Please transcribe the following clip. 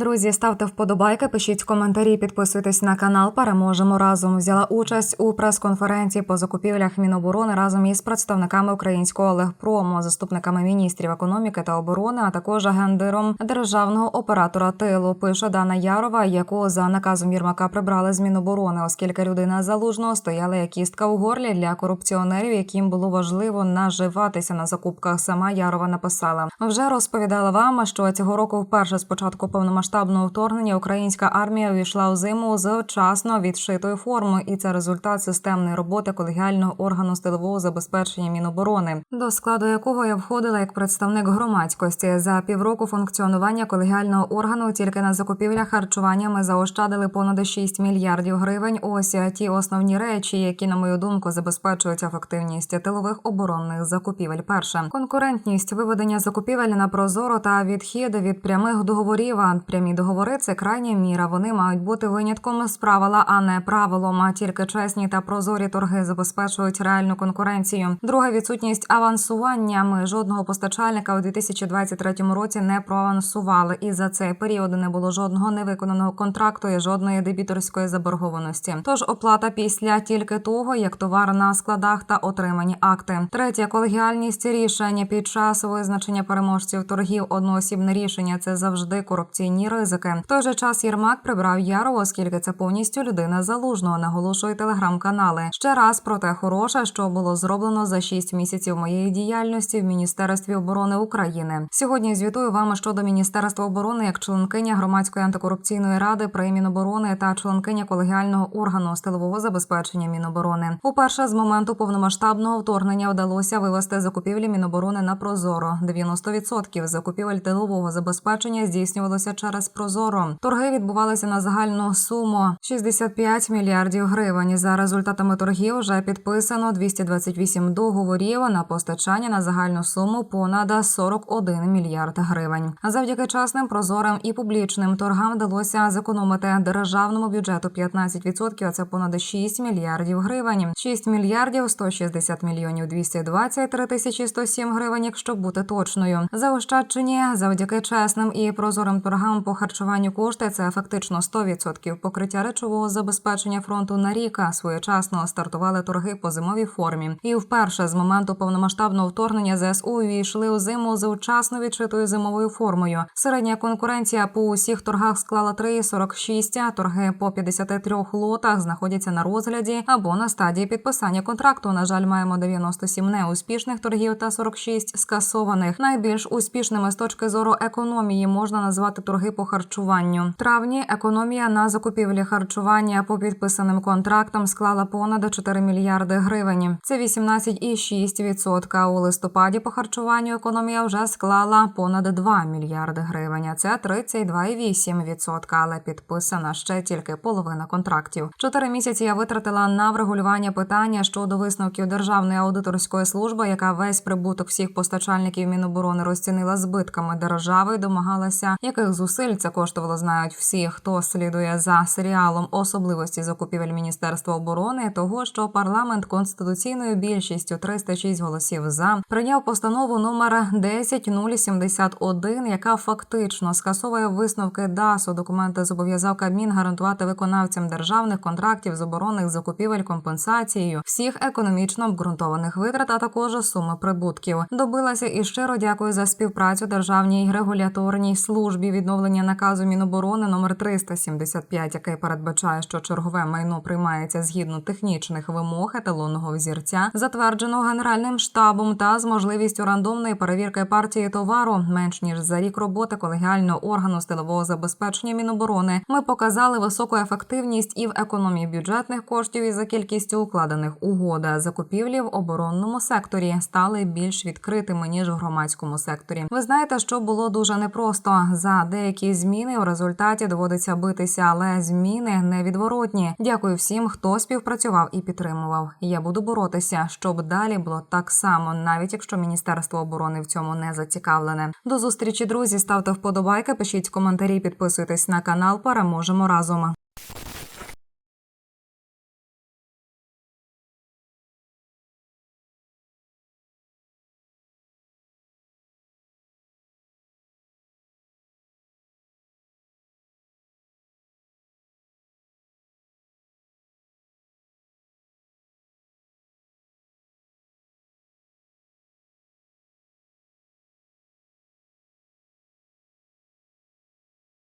Друзі, ставте вподобайки, пишіть коментарі, підписуйтесь на канал. Переможемо разом. Взяла участь у прес-конференції по закупівлях Міноборони разом із представниками українського легпрому, заступниками міністрів економіки та оборони, а також агендиром державного оператора тилу. Пише Дана Ярова, яку за наказом Єрмака прибрали з Міноборони, оскільки людина залужного стояла як кістка у горлі для корупціонерів, яким було важливо наживатися на закупках. Сама Ярова написала: вже розповідала вам, що цього року вперше з початку повномасштабного вторгнення українська армія увійшла у зиму з вчасно відшитою формою, і це результат системної роботи колегіального органу стилового забезпечення Міноборони, до складу якого я входила як представник громадськості. За півроку функціонування колегіального органу тільки на закупівлях харчування ми заощадили понад 6 мільярдів гривень. Ось ті основні речі, які, на мою думку, забезпечують ефективність тилових оборонних закупівель. Перше конкурентність виведення закупівель на прозоро та відхід від прямих договорів. А прямі договори це крайня міра. Вони мають бути винятком з правила, а не правилом. А тільки чесні та прозорі торги забезпечують реальну конкуренцію. Друга відсутність авансування. Ми жодного постачальника у 2023 році не проавансували, і за цей період не було жодного невиконаного контракту і жодної дебіторської заборгованості. Тож оплата після тільки того, як товар на складах та отримані акти. Третя колегіальність рішення під час визначення переможців торгів одноосібне рішення це завжди корупційні ризики. В той же час Єрмак прибрав Ярову, оскільки це повністю людина залужного. Наголошує телеграм-канали. Ще раз про те хороше, що було зроблено за 6 місяців моєї діяльності в Міністерстві оборони України. Сьогодні звітую вам щодо Міністерства оборони як членкиня громадської антикорупційної ради при Міноборони та членкиня колегіального органу стилового забезпечення Міноборони. Уперше з моменту повномасштабного вторгнення вдалося вивести закупівлі Міноборони на Прозоро. 90% закупівель тилового забезпечення здійснювалося через Прозоро. Торги відбувалися на загальну суму 65 мільярдів гривень. За результатами торгів вже підписано 228 договорів на постачання на загальну суму понад 41 мільярд гривень. А завдяки чесним, прозорим і публічним торгам вдалося зекономити державному бюджету 15%, а це понад 6 мільярдів гривень. 6 мільярдів 160 мільйонів 223 тисячі 107 гривень, якщо бути точною. Заощаджені завдяки чесним і прозорим торгам по харчуванню кошти це фактично 100% покриття речового забезпечення фронту на рік. А Своєчасно стартували торги по зимовій формі. І вперше з моменту повномасштабного вторгнення ЗСУ увійшли у зиму з вчасно відшитою зимовою формою. Середня конкуренція по усіх торгах склала 3,46, а торги по 53 лотах знаходяться на розгляді або на стадії підписання контракту. На жаль, маємо 97 неуспішних торгів та 46 скасованих. Найбільш успішними з точки зору економії можна назвати торги по харчуванню. В травні економія на закупівлі харчування по підписаним контрактам склала понад 4 мільярди гривень. Це 18,6%. У листопаді по харчуванню економія вже склала понад 2 мільярди гривень. Це 32,8%, але підписана ще тільки половина контрактів. Чотири місяці я витратила на врегулювання питання щодо висновків Державної аудиторської служби, яка весь прибуток всіх постачальників Міноборони розцінила збитками держави. і Домагалася, яких зусиль це коштувало, знають всі, хто слідує за серіалом особливості закупівель Міністерства оборони, того що парламент конституційною більшістю 306 голосів за прийняв постанову номер 10071, яка фактично скасовує висновки ДАСу. Документи зобов'язав Кабмін гарантувати виконавцям державних контрактів з оборонних закупівель компенсацією всіх економічно обґрунтованих витрат, а також суми прибутків. Добилася і щиро дякую за співпрацю державній регуляторній службі відновлення наказу Міноборони номер 375, який передбачає, що чергове майно приймається згідно технічних вимог еталонного взірця, затвердженого генеральним штабом, та з можливістю рандомної перевірки партії товару менш ніж за рік роботи колегіального органу стилового забезпечення Міноборони. Ми показали високу ефективність і в економії бюджетних коштів і за кількістю укладених угод. Закупівлі в оборонному секторі стали більш відкритими ніж в громадському секторі. Ви знаєте, що було дуже непросто. За деякі зміни в результаті доводиться битися, але зміни невідворотні. Дякую всім, хто співпрацював і підтримував. Я буду боротися, щоб далі було так само, навіть якщо міністерство оборони в цьому не зацікавлене. До зустрічі, друзі. Ставте вподобайки, пишіть коментарі, підписуйтесь на канал. Переможемо разом.